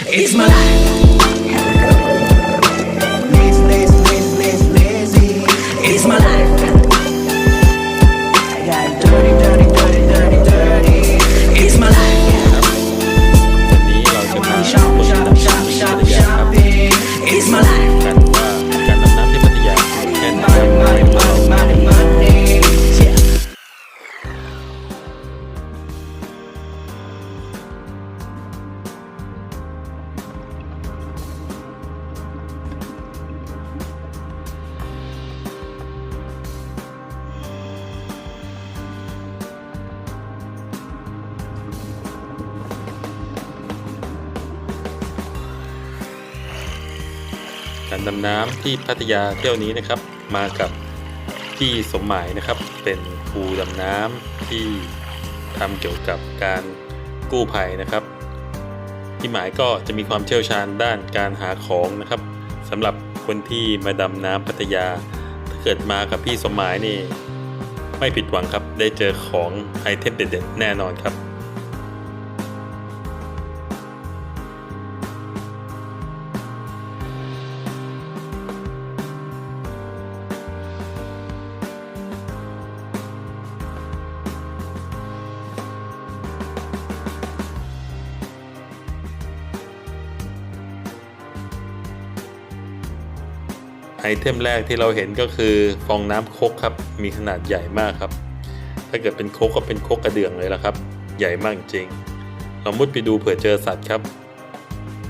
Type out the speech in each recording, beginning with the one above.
It's my life. ที่พัทยาเที่ยวนี้นะครับ มากับพี่สมหมายนะครับ เป็นครูดำน้ำที่ทำเกี่ยวกับการกู้ภัยนะครับ พี่หมายก็จะมีความเชี่ยวชาญด้านการหาของนะครับสำหรับคนที่มาดำน้ำพัทยา ถ้าเกิดมากับพี่สมหมายนี่ ไม่ผิดหวังครับได้เจอของไอเทมเด็ดๆแน่นอนครับ เทมแรกที่เราเห็นก็คือฟองน้ำโคกครับ มีขนาดใหญ่มากครับ ถ้าเกิดเป็นโคกก็เป็นโคกกระเดื่องเลยละครับ ใหญ่มากจริง เรามุดไปดูเผื่อเจอสัตว์ครับ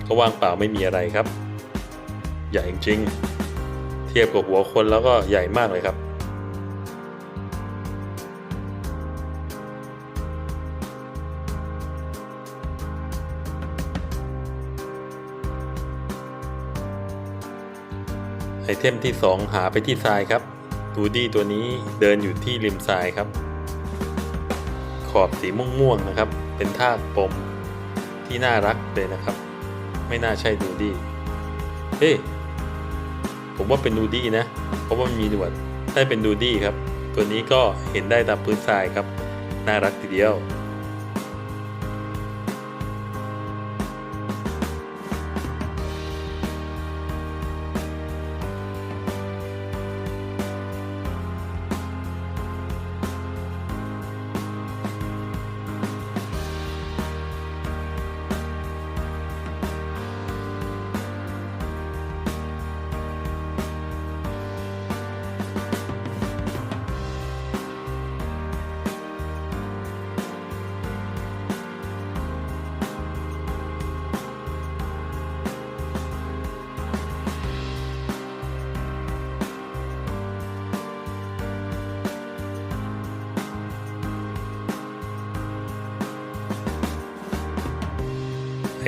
ก็ว่างเปล่าไม่มีอะไรครับ ใหญ่จริง เทียบกับหัวคนแล้วก็ใหญ่มากเลยครับ ไอเทมที่ 2 หาไปที่ทรายครับดูดี้ตัวนี้เดินอยู่ที่ริมทรายครับ ขอบสีม่วงๆนะครับ เป็นทากปมที่น่ารักเลยนะครับ ไม่น่าใช่ดูดี้เฮ้ผมว่าเป็นดูดี้นะ เพราะว่ามันมีหนวดได้เป็นดูดี้ครับ ตัวนี้ก็เห็นได้ตามพื้นทรายครับ น่ารักทีเดียว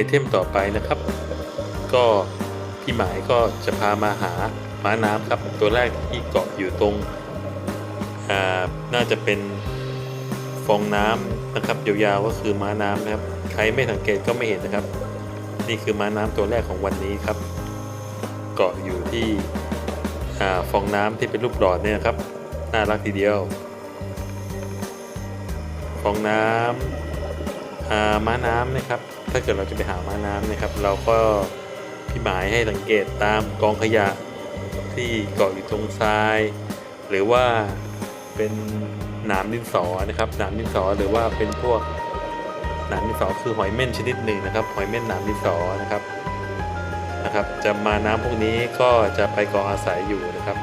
เทมต่อไปนะครับ ก็พี่หมายก็จะพามาหาม้าน้ำครับ ตัวแรกที่เกาะอยู่ตรงอ่าน่าจะเป็นฟองน้ำนะครับยาวๆก็คือม้าน้ำนะครับ ใครไม่สังเกตก็ไม่เห็นนะครับ นี่คือม้าน้ำตัวแรกของวันนี้ครับ เกาะอยู่ที่อ่าฟองน้ำที่เป็นรูปหลอดเนี่ยครับ น่ารักทีเดียว ฟองน้ำอ่าม้าน้ำนะครับ ถ้าเกิดเราจะไปหาม้าน้ำนะครับ เราก็พี่หมายให้สังเกตตามกองขยะที่เกาะอยู่ตรงทราย หรือว่าเป็นหนามดินสอนะครับหนามดินสอหรือว่าเป็นพวกหนามดินสอคือหอยเม่นชนิดหนึ่งนะครับ หอยเม่นหนามดินสอนะครับนะครับ จะมาน้ำพวกนี้ก็จะไปเกาะอาศัยอยู่นะครับ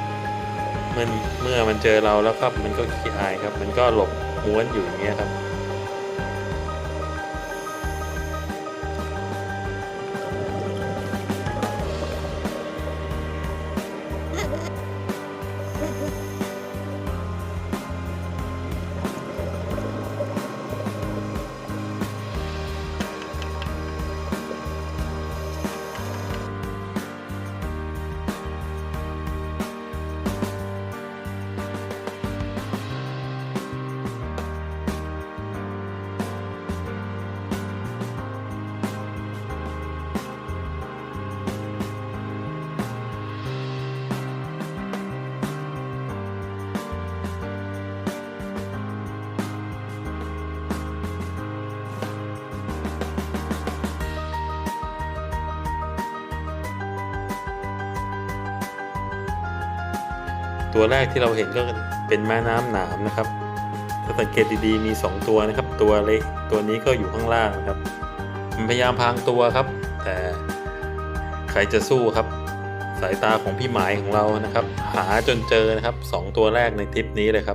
เมื่อเมื่อมันเจอเราแล้วครับมันก็ขี้อายครับ มันก็หลบม้วนอยู่อย่างเงี้ยครับ ตัวแรกที่เราเห็นก็เป็นแม่น้ำหนามนะครับ ถ้าสังเกตดีๆมี 2 ตัวนะครับ ตัวเล็กตัวนี้ก็อยู่ข้างล่างนะครับ มันพยายามพางตัวครับ แต่ใครจะสู้ครับ สายตาของพี่หมายของเรานะครับ หาจนเจอนะครับสองตัวแรกในทริปนี้เลยครับ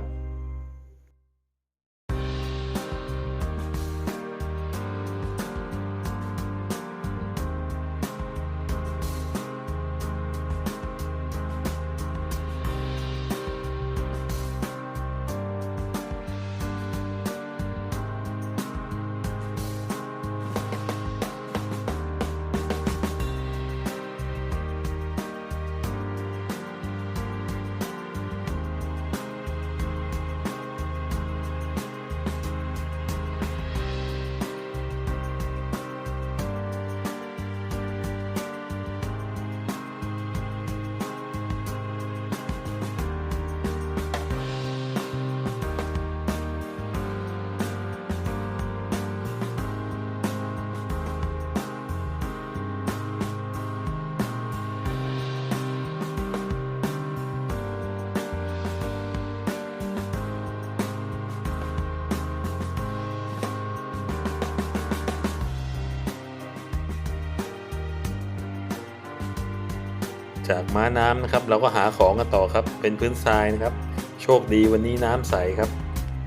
จากม้าน้ำนะครับ เราก็หาของกันต่อครับ เป็นพื้นทรายนะครับ โชคดีวันนี้น้ำใสครับ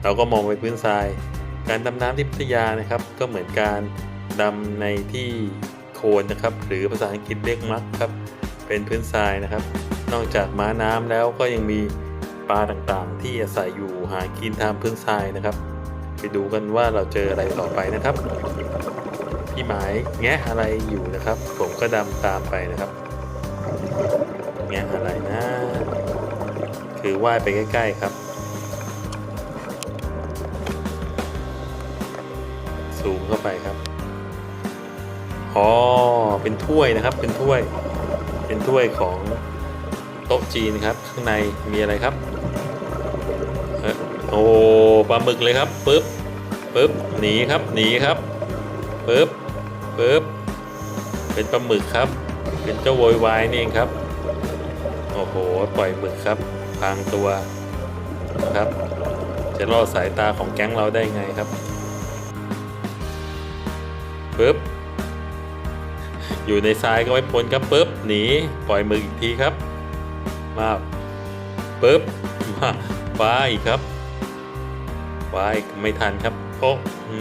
เราก็มองไปพื้นทราย การดำน้ำที่พัทยานะครับ ก็เหมือนการดำในที่โคนนะครับ หรือภาษาอังกฤษเรียกมักครับ เป็นพื้นทรายนะครับ นอกจากม้าน้ำแล้วก็ยังมีปลาต่างๆ ที่อาศัยอยู่หากินตามพื้นทรายนะครับ ไปดูกันว่าเราเจออะไรต่อไปนะครับพี่หมายแงะอะไรอยู่นะครับ ผมก็ดำตามไปนะครับ แงะอะไรนะ คือว่ายไปใกล้ๆครับซูมเข้าไปครับอ๋อเป็นถ้วยนะครับ เป็นถ้วย เป็นถ้วยของโต๊ะจีนครับ ข้างในมีอะไรครับโอ้ปลาหมึกเลยครับปึ๊บปึ๊บหนีครับหนีครับปึ๊บปึ๊บเป็นปลาหมึกครับ เป็นเจ้าโวยวายนี่เองครับ โหปล่อยหมึกครับพางตัวนะครับ จะล่อสายตาของแก๊งเราได้ไงครับปึ๊บอยู่ในทรายก็ไม่พ้นครับปึ๊บหนีปล่อยมึกอีกทีครับ มาปึ๊บมาว้าอีกครับว้าอีกไม่ทันครับโอ้อื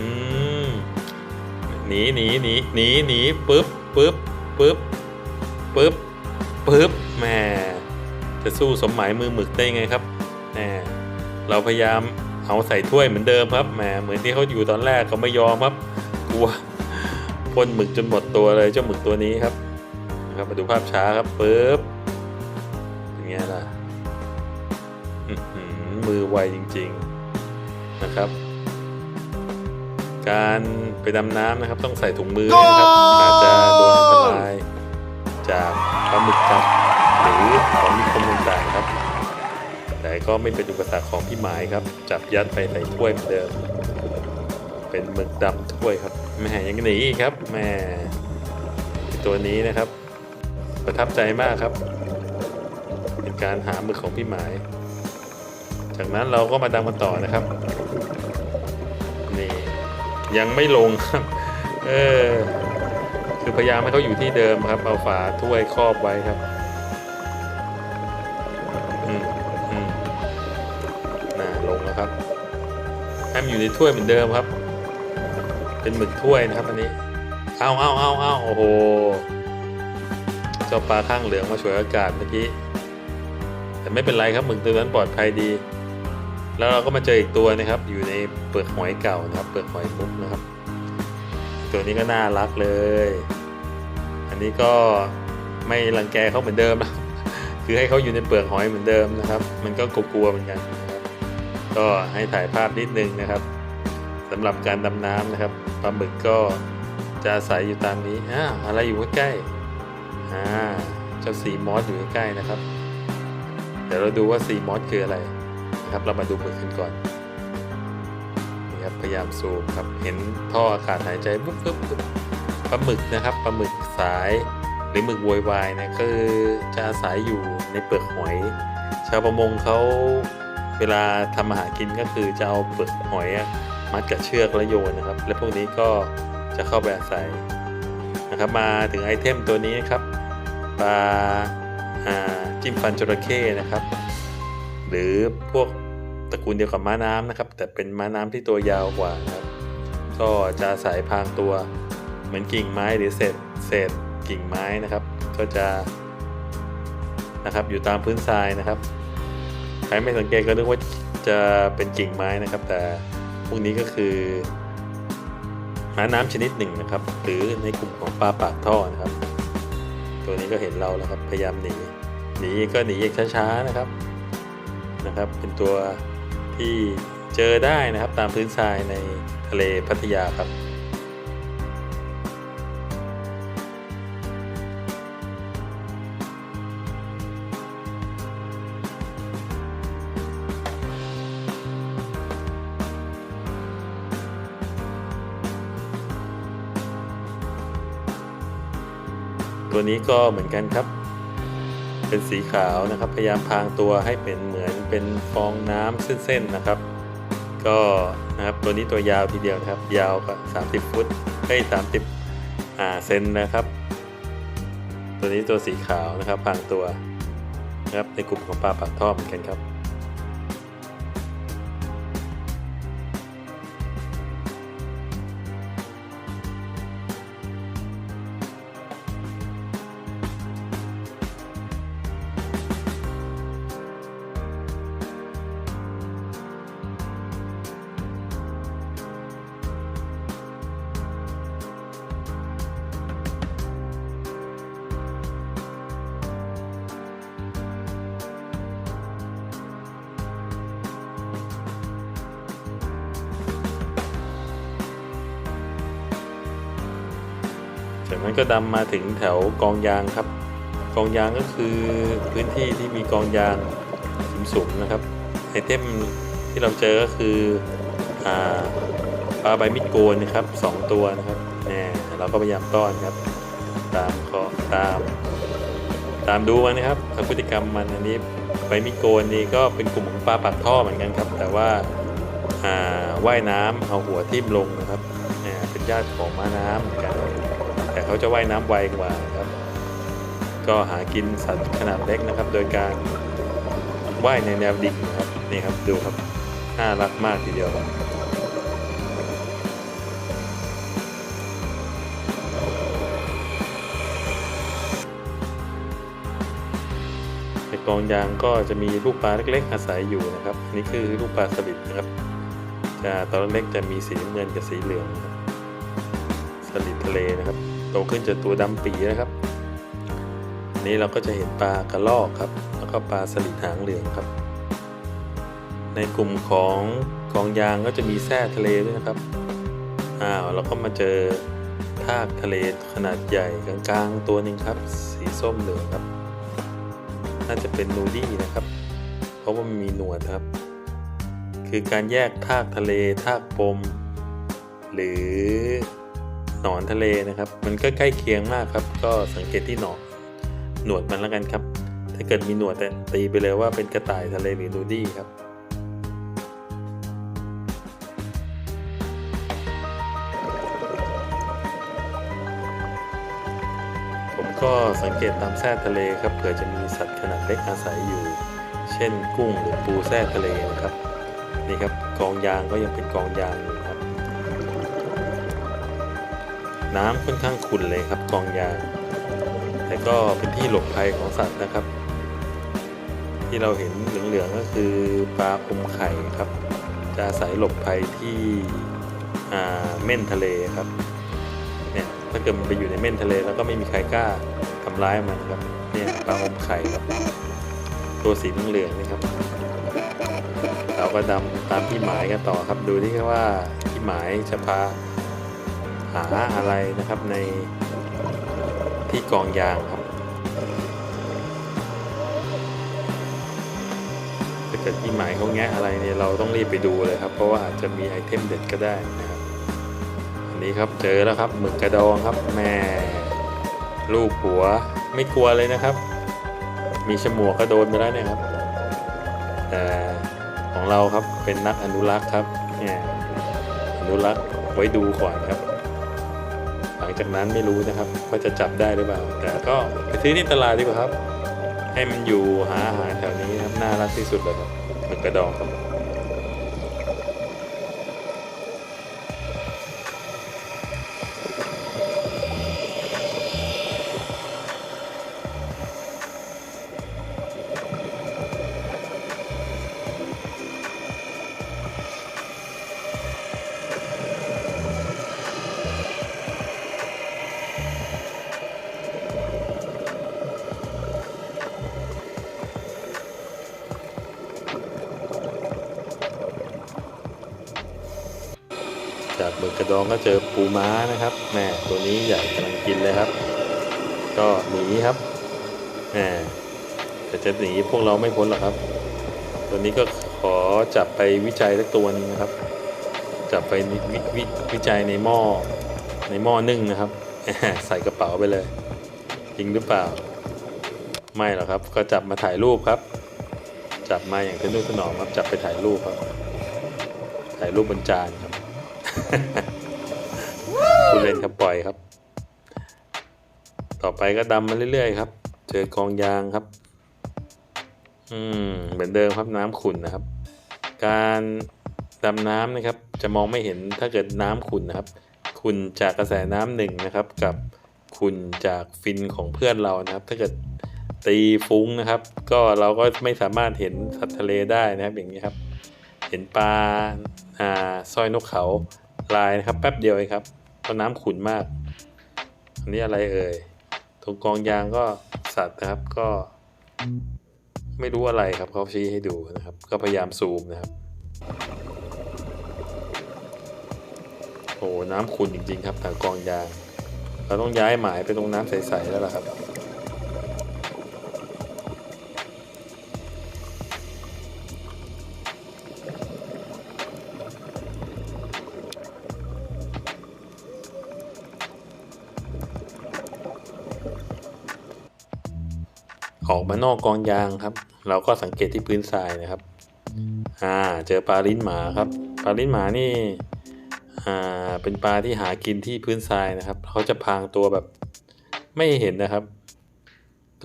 มหนีหนีหนีหนีหนีปึ๊บปึ๊บปึ๊บปึ๊บปึ๊บแหม จะสู้สมหมายมือหมึกได้ไงครับแหมเราพยายามเอาใส่ถ้วยเหมือนเดิมครับแหมเหมือนที่เขาอยู่ตอนแรกเขาไม่ยอมครับกลัวพ่นหมึกจนหมดตัวเลยเจ้าหมึกตัวนี้ครับนะครับมาดูภาพช้าครับปึ๊บเป็นไงล่ะมือไวจริง ๆนะครับ การไปดำน้ำนะครับ ต้องใส่ถุงมือนะครับอาจจะโดนอันตรายจากปลาหมึกกัดหรือ ของมีคมต่างๆครับ แต่ก็ไม่เป็นอุปสรรคของพี่หมายครับ จับยัดไปใส่ถ้วยเหมือนเดิม เป็นหมึกดำถ้วยครับแม่ยังหนีครับแม่ตัวนี้นะครับ ประทับใจมากครับ เป็นการหาหมึกของพี่หมาย จากนั้นเราก็มาดำกันต่อนะครับนี่ยังไม่ลงครับ เออคือพยายามให้เขาอยู่ที่เดิมครับ เอาฝาถ้วยครอบไว้ครับ อืมอืมน่าลงแล้วครับให้มันอยู่ในถ้วยเหมือนเดิมครับ เป็นหมึกถ้วยนะครับอันนี้เอาเอาเอาเอาโอ้โหเจ้าปลาข้างเหลืองมาฉวยอากาศเมื่อกี้แต่ไม่เป็นไรครับหมึกตัวนั้นปลอดภัยดี แล้วเราก็มาเจออีกตัวนะครับ อยู่ในเปลือกหอยเก่านะครับ เปลือกหอยมุกนะครับ ตัวนี้ก็น่ารักเลย อันนี้ก็ไม่รังแกเขาเหมือนเดิมนะ คือให้เขาอยู่ในเปลือกหอยเหมือนเดิมนะครับ มันก็กลัวๆเหมือนกัน ก็ให้ถ่ายภาพนิดนึงนะครับสำหรับการดำน้ำนะครับปลาหมึกก็จะอาศัยอยู่ตามนี้อ่าอะไรอยู่ใกล้ๆอ่าเจ้าสีมอสอยู่ใกล้ๆนะครับ เดี๋ยวเราดูว่าสีมอสคืออะไรนะครับ เรามาดูหมึกกันก่อนนี่ครับพยายามซูมครับเห็นท่ออากาศหายใจปุ๊บปุ๊บปุ๊บปลาหมึกนะครับปลาหมึกสาย หรือหมึกโวยวายเนี่ยคือจะอาศัยอยู่ในเปลือกหอย ชาวประมงเขาเวลาทำอาหารกินก็คือจะเอาเปลือกหอยมัดกับเชือกแล้วโยนนะครับ และพวกนี้ก็จะเข้าไปอาศัยนะครับ มาถึงไอเทมตัวนี้นะครับปลาจิ้มฟันจระเข้นะครับ หรือพวกตระกูลเดียวกับม้าน้ำนะครับ แต่เป็นม้าน้ำที่ตัวยาวกว่าครับก็จะอาศัยพางตัวเหมือนกิ่งไม้หรือเศษเศษ กิ่งไม้นะครับ ก็จะนะครับอยู่ตามพื้นทรายนะครับใครไม่สังเกตก็นึกว่าจะเป็นกิ่งไม้นะครับ แต่พวกนี้ก็คือม้าน้ำชนิดหนึ่งนะครับ หรือในกลุ่มของปลาปากท่อนะครับ ตัวนี้ก็เห็นเราแล้วครับพยายามหนีหนีก็หนีอย่างช้าๆนะครับนะครับ เป็นตัวที่เจอได้นะครับตามพื้นทรายในทะเลพัทยาครับ ตัวนี้ก็เหมือนกันครับ เป็นสีขาวนะครับ พยายามพางตัวให้เป็นเหมือนเป็นฟองน้ำเส้นๆนะครับ ก็นะครับตัวนี้ตัวยาวทีเดียวนะครับ ยาวก็30 ฟุตเอ้ย30อ่าเซนนะครับ ตัวนี้ตัวสีขาวนะครับพางตัวนะครับในกลุ่มของปลาปากท่อเหมือนกันครับ นั้นก็ดำมาถึงแถวกองยางครับ กองยางก็คือพื้นที่ที่มีกองยางสูงๆนะครับไอเทมที่เราเจอก็คืออ่าปลาใบมิดโกนนะครับสองตัวนะครับแน่เราก็พยายามต้อนครับ ตามขอตาม ตามดูมันนะครับพฤติกรรมมันอันนี้ใบมิดโกนนี่ก็เป็นกลุ่มของปลาปากท่อเหมือนกันครับ แต่ว่าอ่าว่ายน้ำเอาหัวทิ่มลงนะครับเนี่ยเป็นญาติของม้าน้ำเหมือนกัน แต่เขาจะว่ายน้ำไวกว่าครับ ก็หากินสัตว์ขนาดเล็กนะครับ โดยการว่ายในแนวดิ่งครับนี่ครับดูครับน่ารักมากทีเดียวครับในกองยางก็จะมีลูกปลาเล็กๆอาศัยอยู่นะครับ นี่คือลูกปลาสลิดนะครับ จะตอนเล็กจะมีสีเงินกับสีเหลืองสลิดทะเลนะครับ โตขึ้นจะตัวดำปีนะครับอันนี้เราก็จะเห็นปลากระรอกครับ แล้วก็ปลาสลิดหางเหลืองครับ ในกลุ่มของกองยางก็จะมีแท่ทะเลด้วยนะครับอ้าวเราก็มาเจอทากทะเลขนาดใหญ่กลางๆตัวหนึ่งครับ สีส้มเหลืองครับ น่าจะเป็นนูดี้นะครับ เพราะว่ามันมีหนวดครับ คือการแยกทากทะเลทากปม หรือ หนอนทะเลนะครับ มันก็ใกล้เคียงมากครับ ก็สังเกตที่หนอนหนวดมันแล้วกันครับ ถ้าเกิดมีหนวดแต่ตีไปเลยว่าเป็นกระต่ายทะเลหรือนูดี้ครับผมก็สังเกตตามแท่ทะเลครับเผื่อจะมีสัตว์ขนาดเล็กอาศัยอยู่ เช่นกุ้งหรือปูแท่ทะเลนะครับ นี่ครับกองยางก็ยังเป็นกองยางอยู่ น้ำค่อนข้างขุ่นเลยครับกองยางแต่ก็เป็นที่หลบภัยของสัตว์นะครับ ที่เราเห็นเหลืองๆก็คือปลาอมไข่ครับ จะอาศัยหลบภัยที่เม่นทะเลครับเนี่ยถ้าเกิดมันไปอยู่ในเม่นทะเล แล้วก็ไม่มีใครกล้าทำร้ายมันครับเนี่ยปลาอมไข่ครับ ตัวสีเหลืองนี่ครับเราก็ดำตามพี่หมายกันต่อครับดูที่ว่าพี่หมายจะพา หาอะไรนะครับในที่กองยางครับถ้าเกิดพี่หมายเขาแงะอะไรเนี่ยเราต้องรีบไปดูเลยครับ เพราะว่าอาจจะมีไอเทมเด็ดก็ได้นะครับอันนี้ครับเจอแล้วครับหมึกกระดองครับแม่ลูกหัวไม่กลัวเลยนะครับ มีฉมวกก็โดนไปแล้วเนี่ยครับแต่ของเราครับเป็นนักอนุรักษ์ครับเนี่ยอนุรักษ์ไว้ดูก่อนครับ งจากนั้นไม่รู้นะครับว่าจะจับได้หรือเปล่า แต่ก็ไปซื้อที่ตลาดดีกว่าครับ ให้มันอยู่หาอาหารแถวนี้ครับน่ารักที่สุดเลยครับหมึกกระดองครับ ก็เจอปูม้านะครับแม่ตัวนี้ใหญ่กำลังกินเลยครับ ก็หนีครับแม่แต่จะหนีพวกเราไม่พ้นหรอกครับ ตัวนี้ก็ขอจับไปวิจัยสักตัวหนึงนะครับ จับไปวิววิวิจัยในหม้อในหม้อนึ่งนะครับ ใส่กระเป๋าไปเลย จริงหรือเปล่า ไม่หรอกครับ ก็จับมาถ่ายรูปครับ จับมาอย่างทะนุถนอมครับ จับไปถ่ายรูปครับ ถ่ายรูปบนจานครับ คุณเล่นครับปล่อยครับ ต่อไปก็ดำมาเรื่อยๆครับ เจอกองยางครับ อืมเหมือนเดิมครับน้ำขุ่นนะครับ การดำน้ำนะครับ จะมองไม่เห็นถ้าเกิดน้ำขุ่นนะครับ ขุ่นจากกระแสน้ำหนึ่งนะครับ กับขุ่นจากฟินของเพื่อนเรานะครับ ถ้าเกิดตีฟุ้งนะครับ ก็เราก็ไม่สามารถเห็นสัตว์ทะเลได้นะครับอย่างนี้ครับ เห็นปลาอ่าสร้อยนกเขาลายนะครับ แป๊บเดียวเองครับ เพราะน้ำขุ่นมาก อันนี้อะไรเอ่ยตรงกองยางก็สัตว์นะครับก็ ไม่รู้อะไรครับเขาชี้ให้ดูนะครับ ก็พยายามซูมนะครับโอ้น้ำขุ่นจริงๆครับทางกองยาง เราต้องย้ายหมายไปตรงน้ำใสๆแล้วล่ะครับ นอกกองยางครับ เราก็สังเกตที่พื้นทรายนะครับ อ่า เจอปลาลิ้นหมาครับ ปลาลิ้นหมานี่ อ่า เป็นปลาที่หากินที่พื้นทรายนะครับ เขาจะพรางตัวแบบไม่เห็นนะครับ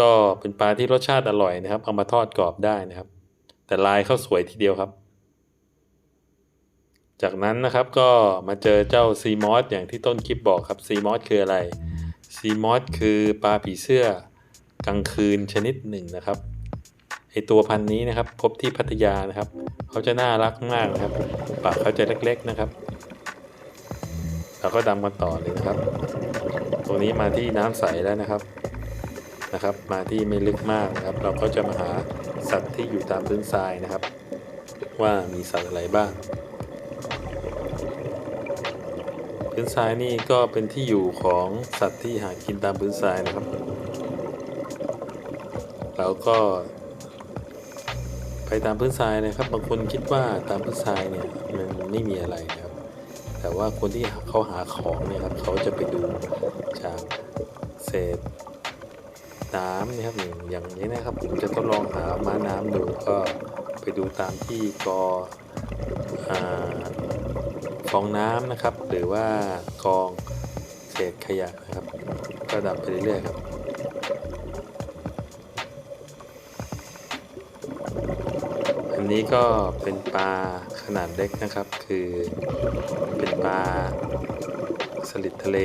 ก็เป็นปลาที่รสชาติอร่อยนะครับ เอามาทอดกรอบได้นะครับ แต่ลายเขาสวยทีเดียวครับ จากนั้นนะครับก็มาเจอเจ้าซีมอสอย่างที่ต้นคลิปบอกครับ ซีมอสคืออะไร ซีมอสคือปลาผีเสื้อ กลางคืนชนิดหนึ่งนะครับไอตัวพันธุ์นี้นะครับ พบที่พัทยานะครับเขาจะน่ารักมากนะครับปากเขาจะเล็ก ๆนะครับเราก็ดำกันต่อเลยนะครับ ตรงนี้มาที่น้ำใสแล้วนะครับนะครับ มาที่ไม่ลึกมากนะครับ เราก็จะมาหาสัตว์ที่อยู่ตามพื้นทรายนะครับ ว่ามีสัตว์อะไรบ้างพื้นทรายนี่ก็เป็นที่อยู่ของสัตว์ที่หากินตามพื้นทรายนะครับ แล้วก็ไปตามพื้นทรายนะครับ บางคนคิดว่าตามพื้นทรายเนี่ยมันไม่มีอะไรครับ แต่ว่าคนที่เขาหาของเนี่ยครับเขาจะไปดูจากเศษน้ำนะครับอย่างอย่างนี้นะครับผมจะทดลองหาม้าน้ำดูก็ไปดูตามที่กอฟองน้ำนะครับ หรือว่ากองเศษขยะนะครับ ก็ดับไปเรื่อยๆครับ นี้ก็เป็นปลาขนาดเล็กนะครับ คือเป็นปลาสลิดทะเล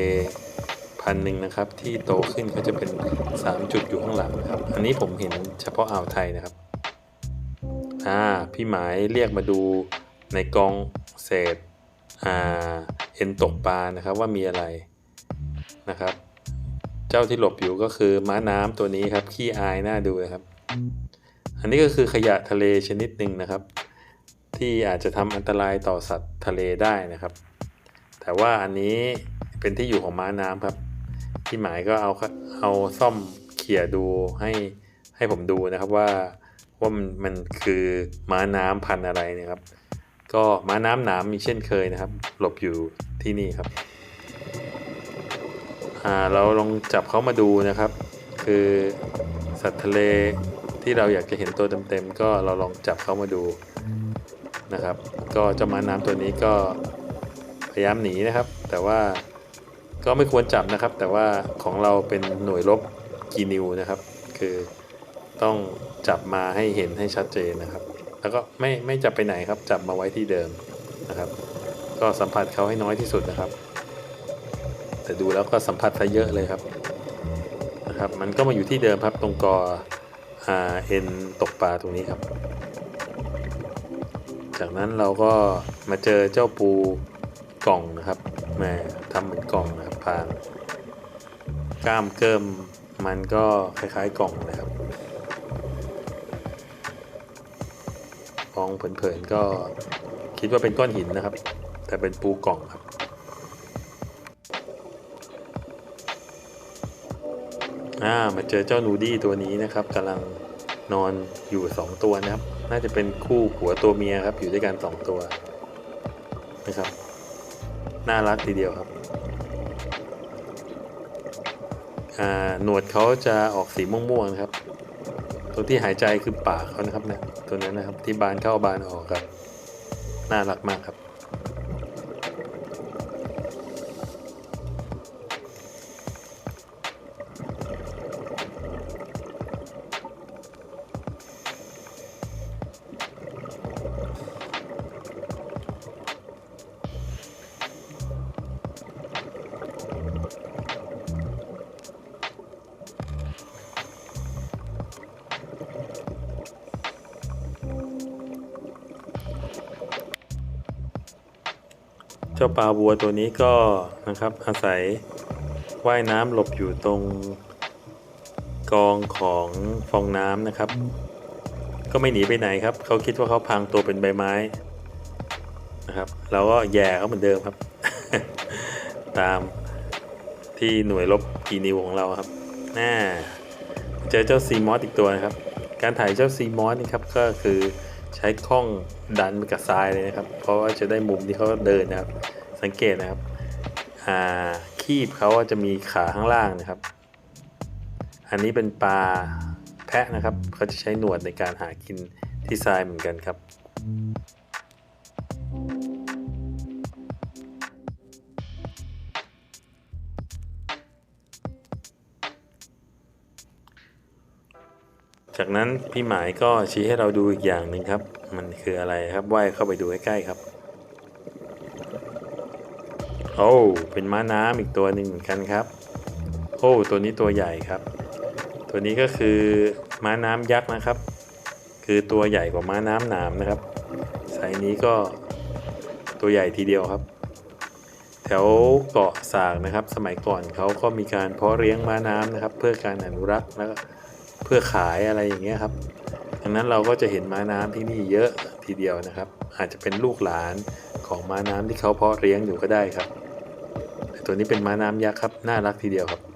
พันหนึ่งนะครับ ที่โตขึ้นก็จะเป็น 3 จุดอยู่ข้างหลังนะครับ อันนี้ผมเห็นเฉพาะอ่าวไทยนะครับอ่าพี่หมายเรียกมาดูในกองเศษอ่าเอ็นตกปลานะครับว่ามีอะไรนะครับ เจ้าที่หลบอยู่ก็คือม้าน้ำตัวนี้ครับขี้อายน่าดูนะครับ อันนี้ก็คือขยะทะเลชนิดหนึ่งนะครับ ที่อาจจะทำอันตรายต่อสัตว์ทะเลได้นะครับ แต่ว่าอันนี้เป็นที่อยู่ของม้าน้ำครับที่หมายก็เอาเอาซ่อมเขี่ยดูให้ให้ผมดูนะครับว่าว่ามันมันคือม้าน้ำพันอะไรนะครับ ก็ม้าน้ำหนามมีเช่นเคยนะครับ หลบอยู่ที่นี่ครับอ่าเราลองจับเขามาดูนะครับ คือสัตว์ทะเล ที่เราอยากจะเห็นตัวเต็มๆก็เราลองจับเขามาดูนะครับ ก็เจ้าม้าน้ำตัวนี้ก็พยายามหนีนะครับ แต่ว่าก็ไม่ควรจับนะครับ แต่ว่าของเราเป็นหน่วยรบกีนิวนะครับ คือต้องจับมาให้เห็นให้ชัดเจนนะครับ แล้วก็ไม่ไม่จับไปไหนครับ จับมาไว้ที่เดิมนะครับ ก็สัมผัสเขาให้น้อยที่สุดนะครับ แต่ดูแล้วก็สัมผัสซะเยอะเลยครับนะครับ มันก็มาอยู่ที่เดิมครับตรงกอ อ่าเอ็นตกปลาตรงนี้ครับ จากนั้นเราก็มาเจอเจ้าปูกล่องนะครับแหมทำเหมือนกล่องนะครับพางกล้ามเกิมมันก็คล้ายๆกล่องนะครับมองเผินๆก็คิดว่าเป็นก้อนหินนะครับ แต่เป็นปูกล่องครับ อ่ามาเจอเจ้านูดี้ตัวนี้นะครับกำลังนอนอยู่ 2 ตัวนะครับ น่าจะเป็นคู่ผัวตัวเมียครับ อยู่ด้วยกัน 2 ตัวนะครับ น่ารักทีเดียวครับหนวดเขาจะออกสีม่วงๆนะครับ ตัวที่หายใจคือปากเขานะครับนะตัวนั้นนะครับที่บานเข้าบานออกครับ น่ารักมากครับ เจ้าปลาบัวตัวนี้ก็นะครับอาศัยว่ายน้ำหลบอยู่ตรงกองของฟองน้ำนะครับ ก็ไม่หนีไปไหนครับ เขาคิดว่าเขาพรางตัวเป็นใบไม้นะครับ เราก็แย่เขาเหมือนเดิมครับ ตามที่หน่วยลบกีนิวของเราครับน่าเจอเจ้าซีมอสอีกตัวนะครับ การถ่ายเจ้าซีมอสนี่ครับก็คือใช้ข้องดันไปกับทรายเลยนะครับ เพราะว่าจะได้มุมที่เขาเดินนะครับ สังเกตนะครับคีบเขาจะมีขาข้างล่างนะครับ อันนี้เป็นปลาแพะนะครับเขาจะใช้หนวดในการหากินที่ทรายเหมือนกันครับจากนั้นพี่หมายก็ชี้ให้เราดูอีกอย่างหนึ่งครับ มันคืออะไรครับว่ายเข้าไปดูใกล้ๆครับ โอ้เป็นม้าน้ำอีกตัวหนึ่งเหมือนกันครับ โอ้ตัวนี้ตัวใหญ่ครับ ตัวนี้ก็คือม้าน้ำยักษ์นะครับ คือตัวใหญ่กว่าม้าน้ำหนามนะครับไซส์นี้ก็ตัวใหญ่ทีเดียวครับ แถวเกาะสากนะครับ สมัยก่อนเขาก็มีการเพาะเลี้ยงม้าน้ำนะครับ เพื่อการอนุรักษ์แล้วก็เพื่อขายอะไรอย่างเงี้ยครับดังนั้นเราก็จะเห็นม้าน้ำที่นี่เยอะทีเดียวนะครับ อาจจะเป็นลูกหลานของม้าน้ำที่เขาเพาะเลี้ยงอยู่ก็ได้ครับ ตัวนี้เป็นม้าน้ำยักษ์ครับ น่ารักทีเดียวครับ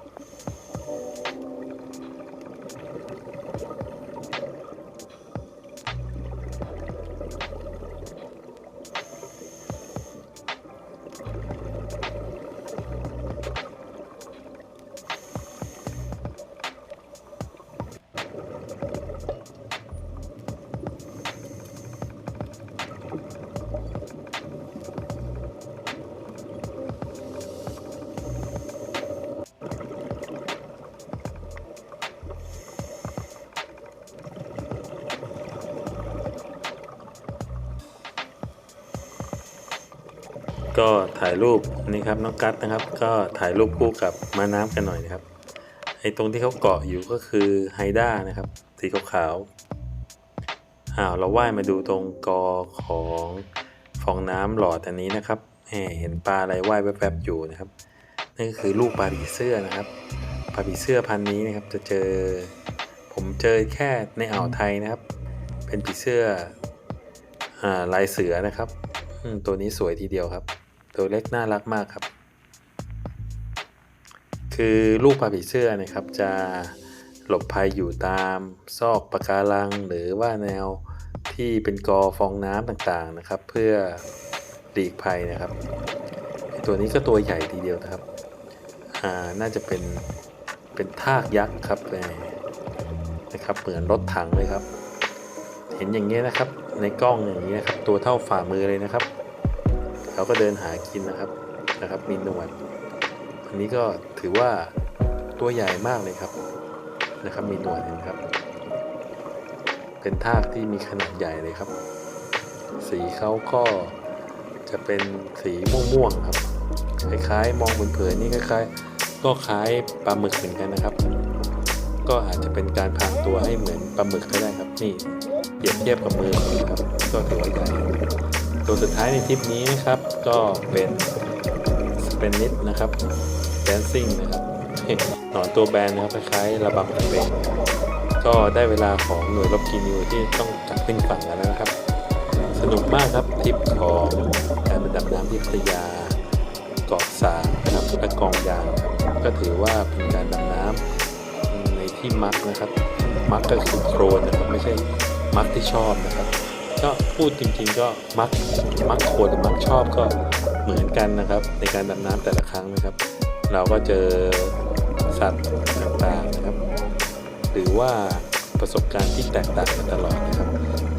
ปนี่ครับน้องกัดนะครับ ก็ถ่ายรูปคู่กับม้าน้ำกันหน่อยนะครับไอ้ตรงที่เขาเกาะอยู่ก็คือไฮด้านะครับสีขาวๆอ้าวเราว่ายมาดูตรงกอของฟองน้ำหลอดอันนี้นะครับแหมเห็นปลาอะไรว่ายแวบๆอยู่นะครับนั่นก็คือลูกปลาผีเสื้อนะครับปลาผีเสื้อพันนี้นะครับจะเจอ ผมเจอแค่ในอ่าวไทยนะครับ เป็นผีเสื้ออ่ลายเสือนะครับตัวนี้สวยทีเดียวครับ ตัวเล็กน่ารักมากครับ คือลูกปลาผีเสื้อนะครับ จะหลบภัยอยู่ตามซอกปะการัง หรือว่าแนวที่เป็นกอฟองน้ำต่างๆนะครับ เพื่อหลีกภัยนะครับ ตัวนี้ก็ตัวใหญ่ทีเดียวนะครับอ่าน่าจะเป็นเป็นทากยักษ์ครับนะครับเหมือนรถถังเลยครับ เห็นอย่างนี้ยนะครับในกล้องอย่างนี้ยครับตัวเท่าฝ่ามือเลยนะครับ เขาก็เดินหากินนะครับนะครับ มีหนวดอันนี้ก็ถือว่าตัวใหญ่มากเลยครับนะครับ มีหนวดเห็นครับ เป็นทากที่มีขนาดใหญ่เลยครับ สีเขาก็จะเป็นสีม่วงๆครับ คล้ายๆ มองเผินๆนี่คล้ายๆ ก็คล้ายปลาหมึกเหมือนกันนะครับ ก็อาจจะเป็นการพรางตัวให้เหมือนปลาหมึกก็ได้ครับ นี่เปรียบเทียบกับมือครับ ก็ถือว่าใหญ่ ตัวสุดท้ายในทริปนี้นะครับ ก็เป็นสเปนนิดนะครับแดนซิ่งนะครับหนอนตัวแบนนะครับคล้ายๆระบำตะเบงก็ได้เวลาของหน่วยรบกีนิวที่ต้องกลับขึ้นฝั่งแล้วนะครับ สนุกมากครับทริปของการไปดำน้ำที่พัทยาเกาะสางนะครับและกองยางครับก็ถือว่าเป็นการดำน้ำในที่มักนะครับ มักก็คือโครนนะครับไม่ใช่มักที่ชอบนะครับ ก็พูดจริงๆก็มักมักโคนมักชอบก็เหมือนกันนะครับ ในการดำน้ำแต่ละครั้งนะครับ เราก็เจอสัตว์ต่างๆนะครับ หรือว่าประสบการณ์ที่แตกต่างกันตลอดนะครับ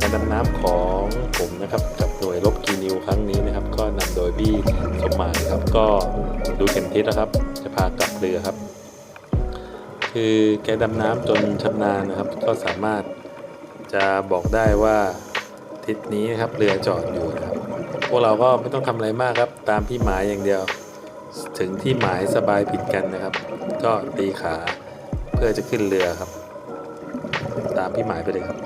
การดำน้ำของผมนะครับ กับหน่วยรบกีนิวครั้งนี้นะครับ ก็นำโดยพี่สมหมายครับ ก็ดูเข็มทิศนะครับ จะพากลับเรือครับ คือแกดำน้ำจนชำนาญนะครับ ก็สามารถจะบอกได้ว่า ทิศนี้นะครับเรือจอดอยู่ครับ พวกเราก็ไม่ต้องทำอะไรมากครับ ตามพี่หมายอย่างเดียว ถึงที่หมายสบายผิดกันนะครับ ก็ตีขาเพื่อจะขึ้นเรือครับ ตามพี่หมายไปเลยครับ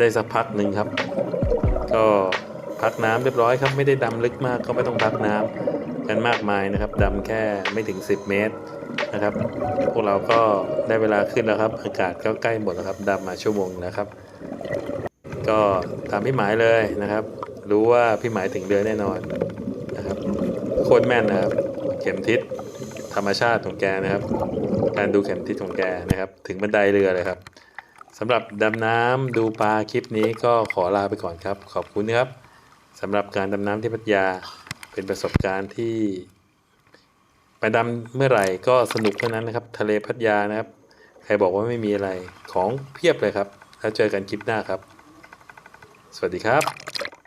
ได้สักพักหนึ่งครับ ก็พักน้ำเรียบร้อยครับไม่ได้ดำลึกมากก็ไม่ต้องพักน้ำกันมากมายนะครับดำแค่ไม่ถึง 10 เมตรนะครับ พวกเราก็ได้เวลาขึ้นแล้วครับ อากาศก็ใกล้หมดแล้วครับดำมาชั่วโมงแล้วครับ ก็ตามพี่หมายเลยนะครับ รู้ว่าพี่หมายถึงเรือแน่นอนนะครับโคตรแม่นนะครับ เข็มทิศธรรมชาติของแกนะครับ การดูเข็มทิศของแกนะครับ ถึงบันไดเรือเลยครับ สำหรับดำน้ำดูปลาคลิปนี้ก็ขอลาไปก่อนครับ ขอบคุณครับสำหรับการดำน้ำที่พัทยาเป็นประสบการณ์ที่ ไปดำเมื่อไหร่ก็สนุกเท่านั้นนะครับ ทะเลพัทยานะครับ ใครบอกว่าไม่มีอะไรของเพียบเลยครับ แล้วเจอกันคลิปหน้าครับ สวัสดีครับ